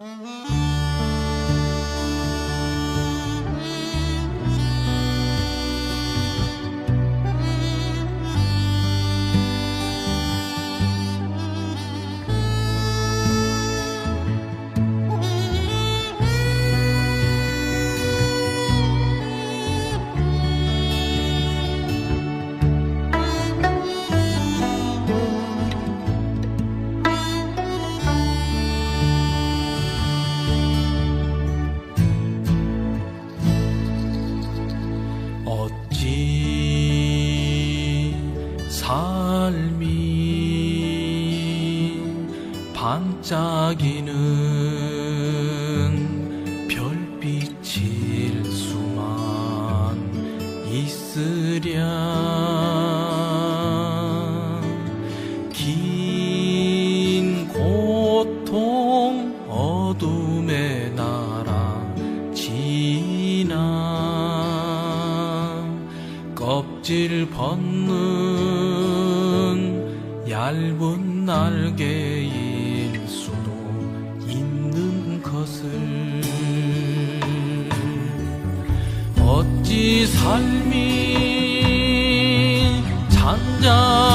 어 삶이 반짝이는 별빛일 수만 있으랴. 긴 고통 어둠의 나라 껍질 벗는 얇은 날개일 수도 있는 것을. 어찌 삶이 잔잔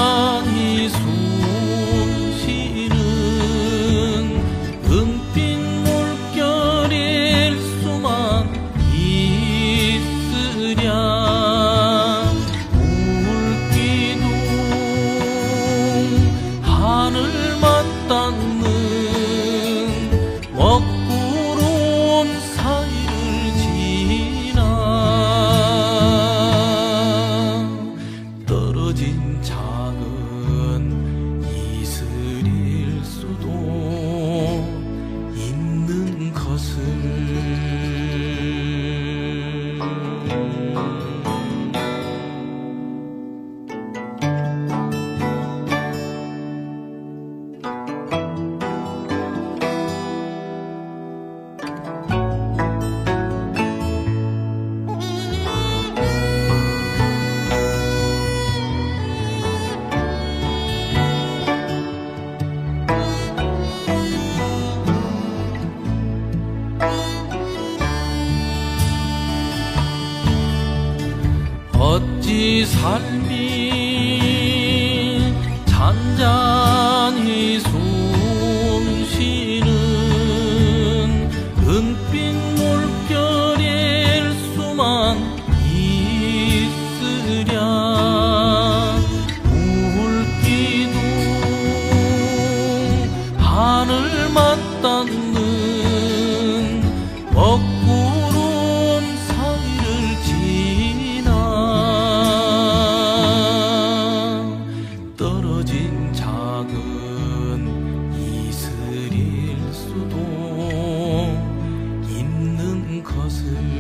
어찌 삶이 잔잔히 숨 쉬는 은빛 물결일 수만 있으랴. 우울기둥 하늘 맞단 진 작은 이슬일 수도 있는 것을